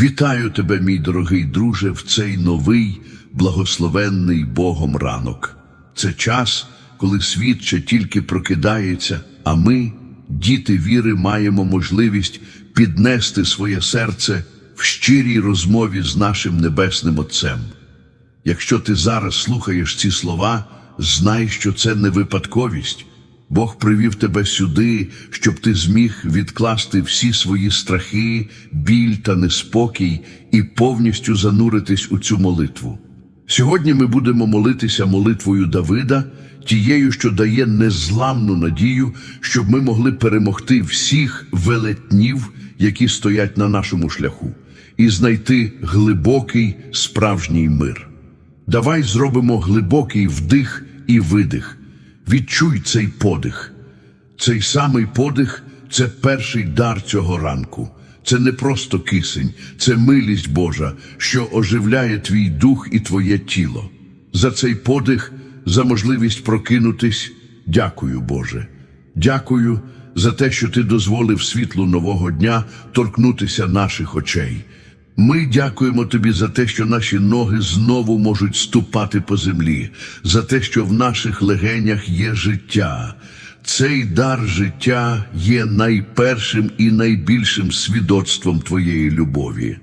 Вітаю тебе, мій дорогий друже, в цей новий, благословенний Богом ранок. Це час, коли світ ще тільки прокидається, а ми, діти віри, маємо можливість піднести своє серце в щирій розмові з нашим Небесним Отцем. Якщо ти зараз слухаєш ці слова, знай, що це не випадковість. Бог привів тебе сюди, щоб ти зміг відкласти всі свої страхи, біль та неспокій і повністю зануритись у цю молитву. Сьогодні ми будемо молитися молитвою Давида, тією, що дає незламну надію, щоб ми могли перемогти всіх велетнів, які стоять на нашому шляху, і знайти глибокий справжній мир. Давай зробимо глибокий вдих і видих. Відчуй цей подих. Цей самий подих це перший дар цього ранку. Це не просто кисень, це милість Божа, що оживляє твій дух і твоє тіло. За цей подих, за можливість прокинутись, дякую, Боже. Дякую за те, що ти дозволив світлу нового дня торкнутися наших очей. Ми дякуємо тобі за те, що наші ноги знову можуть ступати по землі, за те, що в наших легенях є життя. Цей дар життя є найпершим і найбільшим свідоцтвом твоєї любові.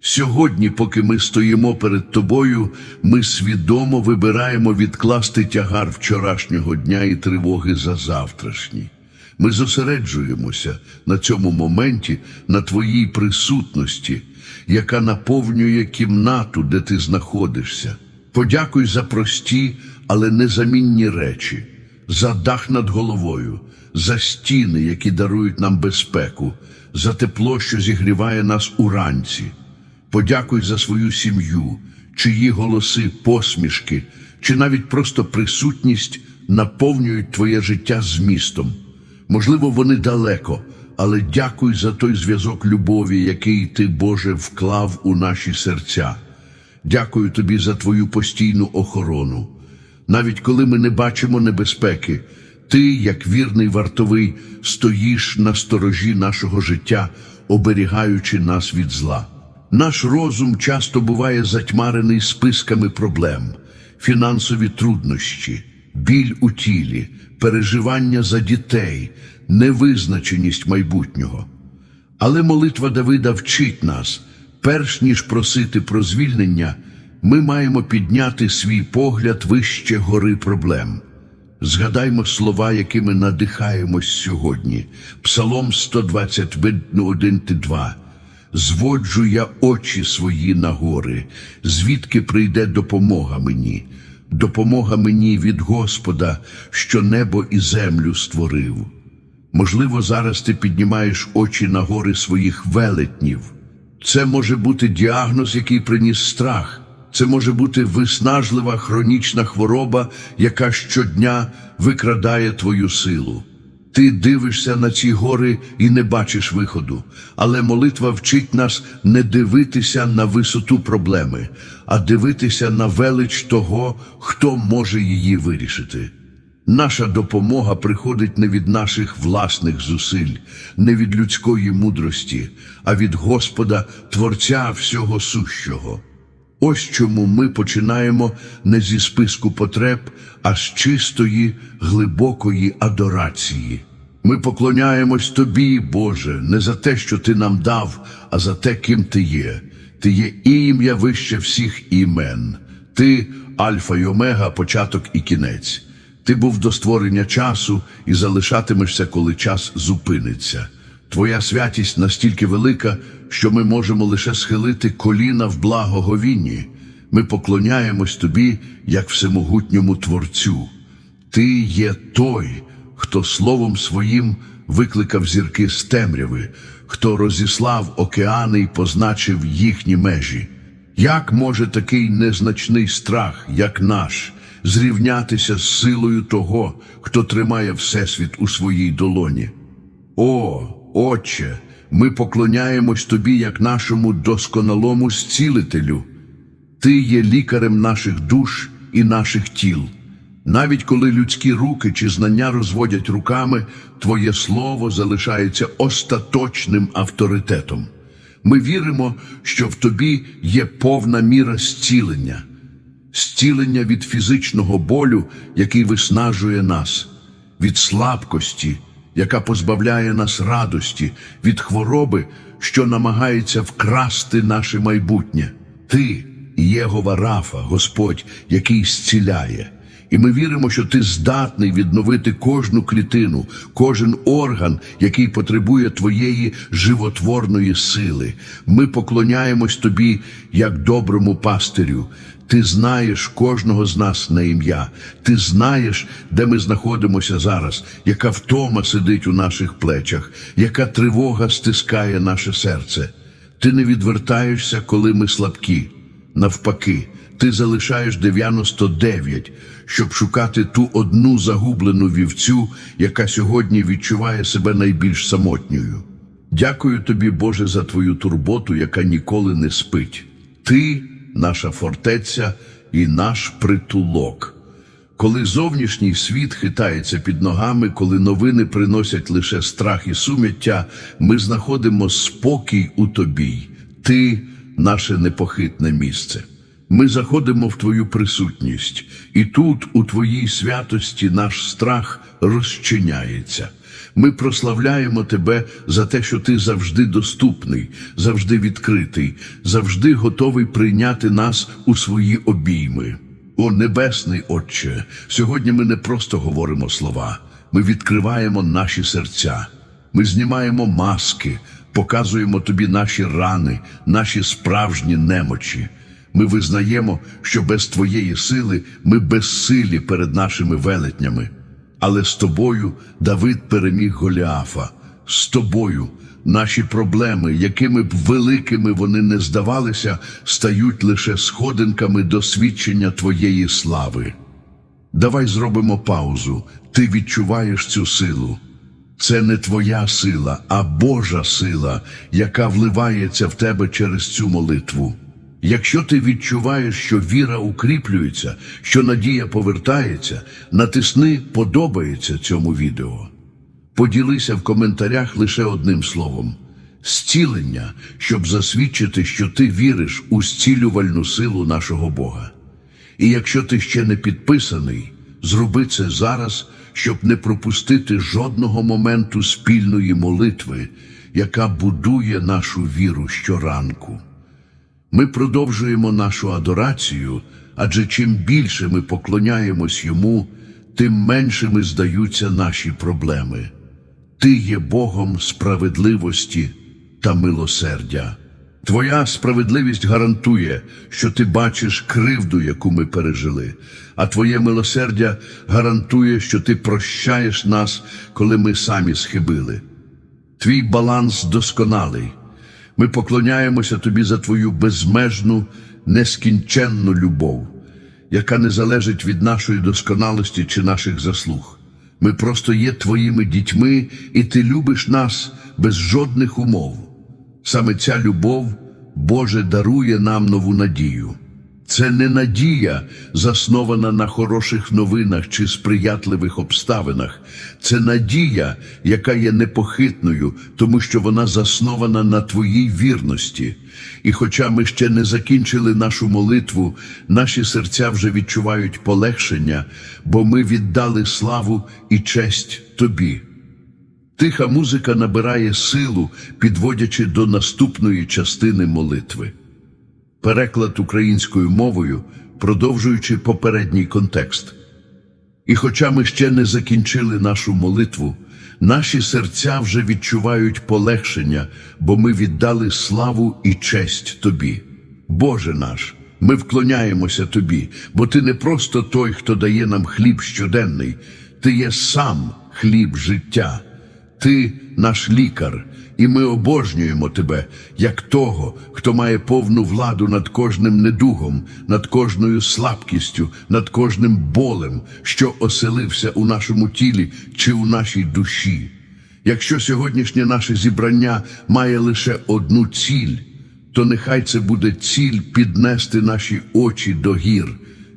Сьогодні, поки ми стоїмо перед тобою, ми свідомо вибираємо відкласти тягар вчорашнього дня і тривоги за завтрашній. Ми зосереджуємося на цьому моменті, на твоїй присутності, яка наповнює кімнату, де ти знаходишся. Подякуй за прості, але незамінні речі, за дах над головою, за стіни, які дарують нам безпеку, за тепло, що зігріває нас уранці. Подякуй за свою сім'ю, чиї голоси, посмішки, чи навіть просто присутність наповнюють твоє життя змістом. Можливо, вони далеко, але дякуй за той зв'язок любові, який ти, Боже, вклав у наші серця. Дякую тобі за твою постійну охорону. Навіть коли ми не бачимо небезпеки, ти, як вірний вартовий, стоїш на сторожі нашого життя, оберігаючи нас від зла. Наш розум часто буває затьмарений списками проблем, фінансові труднощі, біль у тілі, переживання за дітей, невизначеність майбутнього. Але молитва Давида вчить нас, перш ніж просити про звільнення, ми маємо підняти свій погляд вище гори проблем. Згадаймо слова, якими надихаємось сьогодні. Псалом 121-2. Зводжу я очі свої на гори, звідки прийде допомога мені, допомога мені від Господа, що небо і землю створив. Можливо, зараз ти піднімаєш очі на гори своїх велетнів. Це може бути діагноз, який приніс страх. Це може бути виснажлива хронічна хвороба, яка щодня викрадає твою силу. Ти дивишся на ці гори і не бачиш виходу, але молитва вчить нас не дивитися на висоту проблеми, а дивитися на велич того, хто може її вирішити. Наша допомога приходить не від наших власних зусиль, не від людської мудрості, а від Господа, Творця всього сущого. Ось чому ми починаємо не зі списку потреб, а з чистої, глибокої адорації. Ми поклоняємось Тобі, Боже, не за те, що Ти нам дав, а за те, ким Ти є. Ти є ім'я вище всіх імен. Ти Альфа й Омега, початок і кінець. Ти був до створення часу і залишатимешся, коли час зупиниться. Твоя святість настільки велика, що ми можемо лише схилити коліна в благоговінні. Ми поклоняємось тобі, як всемогутньому Творцю. Ти є той, хто словом своїм викликав зірки з темряви, хто розіслав океани і позначив їхні межі. Як може такий незначний страх, як наш, зрівнятися з силою того, хто тримає Всесвіт у своїй долоні? О, Отче, ми поклоняємось Тобі як нашому досконалому зцілителю. Ти є лікарем наших душ і наших тіл. Навіть коли людські руки чи знання розводять руками, Твоє Слово залишається остаточним авторитетом. Ми віримо, що в тобі є повна міра зцілення, зцілення від фізичного болю, який виснажує нас, від слабкості, яка позбавляє нас радості, від хвороби, що намагається вкрасти наше майбутнє. Ти Єгова Рафа, Господь, який зціляє. І ми віримо, що ти здатний відновити кожну клітину, кожен орган, який потребує твоєї животворної сили. Ми поклоняємось тобі як доброму пастирю. Ти знаєш кожного з нас на ім'я. Ти знаєш, де ми знаходимося зараз, яка втома сидить у наших плечах, яка тривога стискає наше серце. Ти не відвертаєшся, коли ми слабкі. Навпаки, ти залишаєш 99, щоб шукати ту одну загублену вівцю, яка сьогодні відчуває себе найбільш самотньою. Дякую тобі, Боже, за твою турботу, яка ніколи не спить. Ти наша фортеця і наш притулок. Коли зовнішній світ хитається під ногами, коли новини приносять лише страх і сум'яття, ми знаходимо спокій у тобі. Ти наше непохитне місце. Ми заходимо в твою присутність, і тут, у твоїй святості, наш страх розчиняється. Ми прославляємо тебе за те, що ти завжди доступний, завжди відкритий, завжди готовий прийняти нас у свої обійми. О Небесний Отче, сьогодні ми не просто говоримо слова, ми відкриваємо наші серця, ми знімаємо маски, показуємо тобі наші рани, наші справжні немочі. Ми визнаємо, що без твоєї сили ми безсилі перед нашими велетнями. Але з тобою Давид переміг Голіафа. З тобою наші проблеми, якими б великими вони не здавалися, стають лише сходинками до свідчення твоєї слави. Давай зробимо паузу. Ти відчуваєш цю силу. Це не твоя сила, а Божа сила, яка вливається в тебе через цю молитву. Якщо ти відчуваєш, що віра укріплюється, що надія повертається, натисни подобається цьому відео. Поділися в коментарях лише одним словом зцілення, щоб засвідчити, що ти віриш у зцілювальну силу нашого Бога. І якщо ти ще не підписаний, зроби це зараз, щоб не пропустити жодного моменту спільної молитви, яка будує нашу віру щоранку. Ми продовжуємо нашу адорацію, адже чим більше ми поклоняємось йому, тим меншими здаються наші проблеми. Ти є Богом справедливості та милосердя. Твоя справедливість гарантує, що ти бачиш кривду, яку ми пережили, а Твоє милосердя гарантує, що ти прощаєш нас, коли ми самі схибили. Твій баланс досконалий. Ми поклоняємося тобі за твою безмежну, нескінченну любов, яка не залежить від нашої досконалості чи наших заслуг. Ми просто є твоїми дітьми, і ти любиш нас без жодних умов. Саме ця любов, Боже, дарує нам нову надію. Це не надія, заснована на хороших новинах чи сприятливих обставинах. Це надія, яка є непохитною, тому що вона заснована на твоїй вірності. І хоча ми ще не закінчили нашу молитву, наші серця вже відчувають полегшення, бо ми віддали славу і честь тобі. Тиха музика набирає силу, підводячи до наступної частини молитви. Переклад українською мовою, продовжуючи попередній контекст. І хоча ми ще не закінчили нашу молитву, наші серця вже відчувають полегшення, бо ми віддали славу і честь Тобі. Боже наш, ми вклоняємося Тобі, бо Ти не просто той, хто дає нам хліб щоденний, Ти є сам хліб життя. Ти наш лікар, і ми обожнюємо тебе як того, хто має повну владу над кожним недугом, над кожною слабкістю, над кожним болем, що оселився у нашому тілі чи у нашій душі. Якщо сьогоднішнє наше зібрання має лише одну ціль, то нехай це буде ціль піднести наші очі до гір,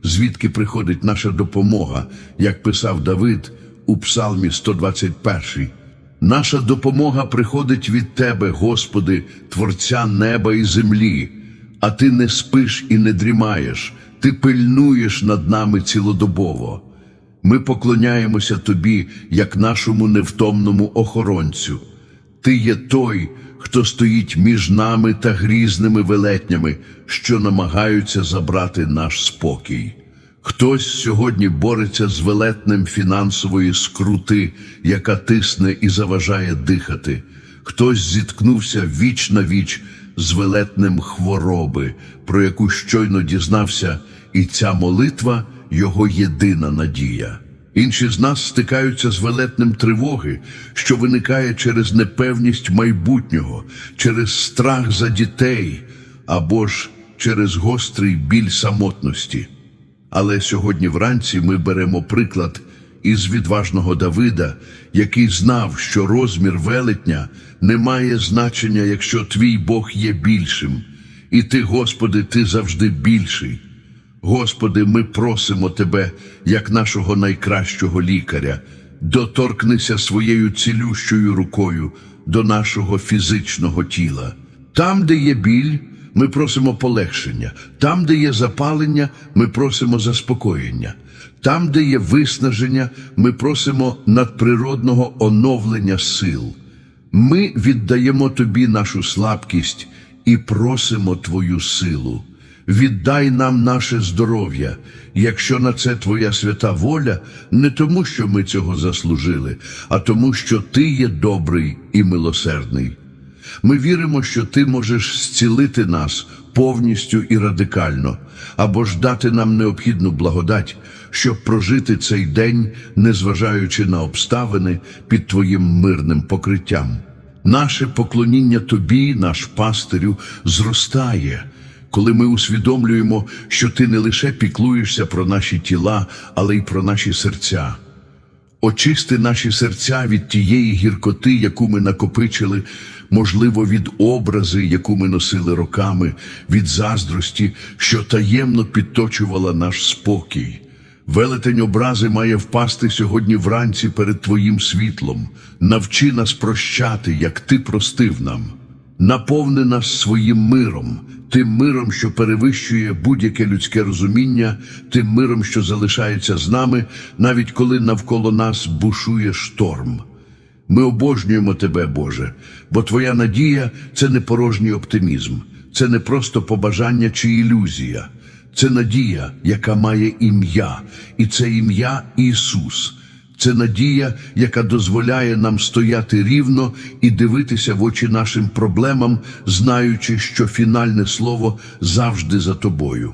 звідки приходить наша допомога, як писав Давид у Псалмі 121. Наша допомога приходить від Тебе, Господи, Творця неба і землі, а Ти не спиш і не дрімаєш, Ти пильнуєш над нами цілодобово. Ми поклоняємося Тобі, як нашому невтомному охоронцю. Ти є той, хто стоїть між нами та грізними велетнями, що намагаються забрати наш спокій. Хтось сьогодні бореться з велетнем фінансової скрути, яка тисне і заважає дихати. Хтось зіткнувся віч на віч з велетнем хвороби, про яку щойно дізнався, і ця молитва його єдина надія. Інші з нас стикаються з велетнем тривоги, що виникає через непевність майбутнього, через страх за дітей або ж через гострий біль самотності. Але сьогодні вранці ми беремо приклад із відважного Давида, який знав, що розмір велетня не має значення, якщо твій Бог є більшим, і ти, Господи, ти завжди більший. Господи, ми просимо Тебе, як нашого найкращого лікаря, доторкнися своєю цілющою рукою до нашого фізичного тіла. Там, де є біль, ми просимо полегшення, там, де є запалення, ми просимо заспокоєння, там, де є виснаження, ми просимо надприродного оновлення сил. Ми віддаємо Тобі нашу слабкість і просимо Твою силу. Віддай нам наше здоров'я, якщо на це Твоя свята воля, не тому, що ми цього заслужили, а тому, що Ти є добрий і милосердний. Ми віримо, що Ти можеш зцілити нас повністю і радикально, або ж дати нам необхідну благодать, щоб прожити цей день, незважаючи на обставини під Твоїм мирним покриттям. Наше поклоніння Тобі, наш пастирю, зростає, коли ми усвідомлюємо, що Ти не лише піклуєшся про наші тіла, але й про наші серця. Очисти наші серця від тієї гіркоти, яку ми накопичили, можливо, від образи, яку ми носили роками, від заздрості, що таємно підточувала наш спокій. Велетень образи має впасти сьогодні вранці перед Твоїм світлом. Навчи нас прощати, як Ти простив нам. Наповни нас своїм миром, тим миром, що перевищує будь-яке людське розуміння, тим миром, що залишається з нами, навіть коли навколо нас бушує шторм. Ми обожнюємо Тебе, Боже, бо Твоя надія це не порожній оптимізм, це не просто побажання чи ілюзія, це надія, яка має ім'я, і це ім'я Ісус. Це надія, яка дозволяє нам стояти рівно і дивитися в очі нашим проблемам, знаючи, що фінальне слово завжди за тобою.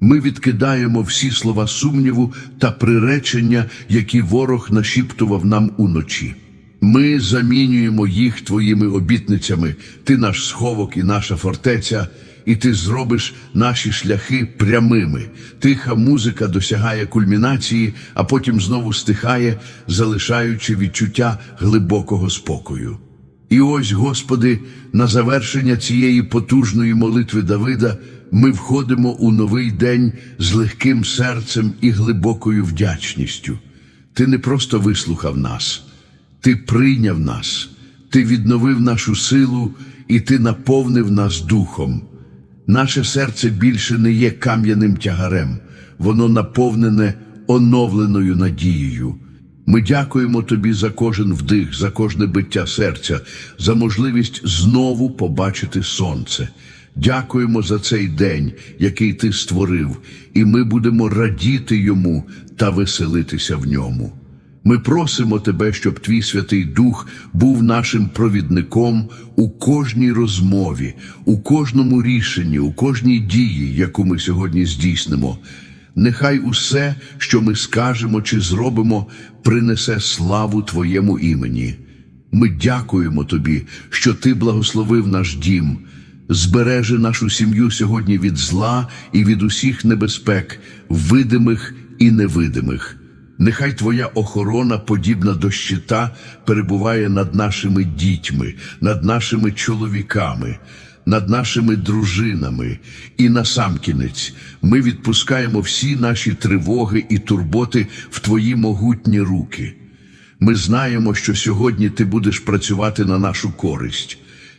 Ми відкидаємо всі слова сумніву та приречення, які ворог нашіптував нам уночі. Ми замінюємо їх твоїми обітницями, ти наш сховок і наша фортеця, і ти зробиш наші шляхи прямими. Тиха музика досягає кульмінації, а потім знову стихає, залишаючи відчуття глибокого спокою. І ось, Господи, на завершення цієї потужної молитви Давида ми входимо у новий день з легким серцем і глибокою вдячністю. Ти не просто вислухав нас, ти прийняв нас, ти відновив нашу силу і ти наповнив нас духом. Наше серце більше не є кам'яним тягарем, воно наповнене оновленою надією. Ми дякуємо тобі за кожен вдих, за кожне биття серця, за можливість знову побачити сонце. Дякуємо за цей день, який ти створив, і ми будемо радіти йому та веселитися в ньому. Ми просимо тебе, щоб твій Святий Дух був нашим провідником у кожній розмові, у кожному рішенні, у кожній дії, яку ми сьогодні здійснимо. Нехай усе, що ми скажемо чи зробимо, принесе славу Твоєму імені. Ми дякуємо Тобі, що Ти благословив наш дім, збереже нашу сім'ю сьогодні від зла і від усіх небезпек, видимих і невидимих. Нехай Твоя охорона, подібна до щита, перебуває над нашими дітьми, над нашими чоловіками, над нашими дружинами. І насамкінець ми відпускаємо всі наші тривоги і турботи в Твої могутні руки. Ми знаємо, що сьогодні ти будеш працювати на нашу користь.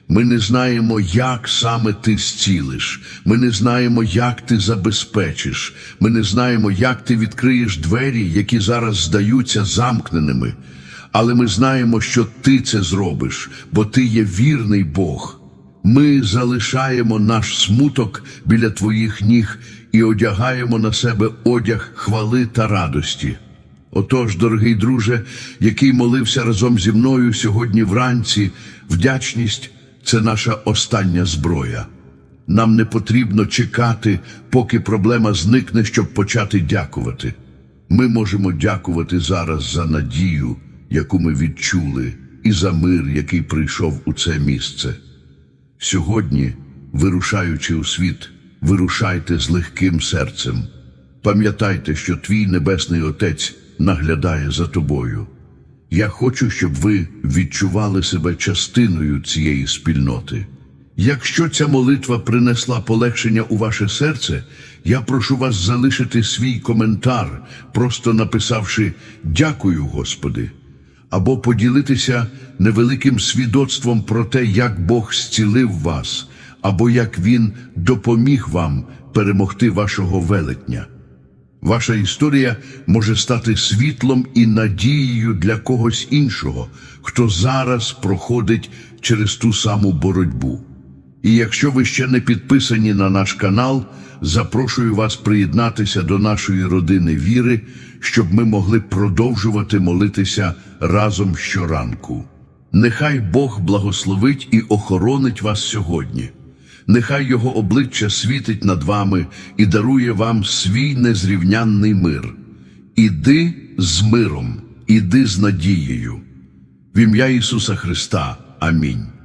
Ми не знаємо, як саме ти зцілиш. Ми не знаємо, як ти забезпечиш. Ми не знаємо, як ти відкриєш двері, які зараз здаються замкненими. Але ми знаємо, що ти це зробиш, бо ти є вірний Бог. Ми залишаємо наш смуток біля твоїх ніг і одягаємо на себе одяг хвали та радості. Отож, дорогий друже, який молився разом зі мною сьогодні вранці, вдячність це наша остання зброя. Нам не потрібно чекати, поки проблема зникне, щоб почати дякувати. Ми можемо дякувати зараз за надію, яку ми відчули, і за мир, який прийшов у це місце. Сьогодні, вирушаючи у світ, вирушайте з легким серцем. Пам'ятайте, що твій Небесний Отець наглядає за тобою. Я хочу, щоб ви відчували себе частиною цієї спільноти. Якщо ця молитва принесла полегшення у ваше серце, я прошу вас залишити свій коментар, просто написавши Дякую, Господи, або поділитися невеликим свідоцтвом про те, як Бог зцілив вас, або як Він допоміг вам перемогти вашого велетня. Ваша історія може стати світлом і надією для когось іншого, хто зараз проходить через ту саму боротьбу. І якщо ви ще не підписані на наш канал, запрошую вас приєднатися до нашої родини віри, щоб ми могли продовжувати молитися разом щоранку. Нехай Бог благословить і охоронить вас сьогодні. Нехай Його обличчя світить над вами і дарує вам свій незрівнянний мир. Іди з миром, іди з надією. В ім'я Ісуса Христа. Амінь.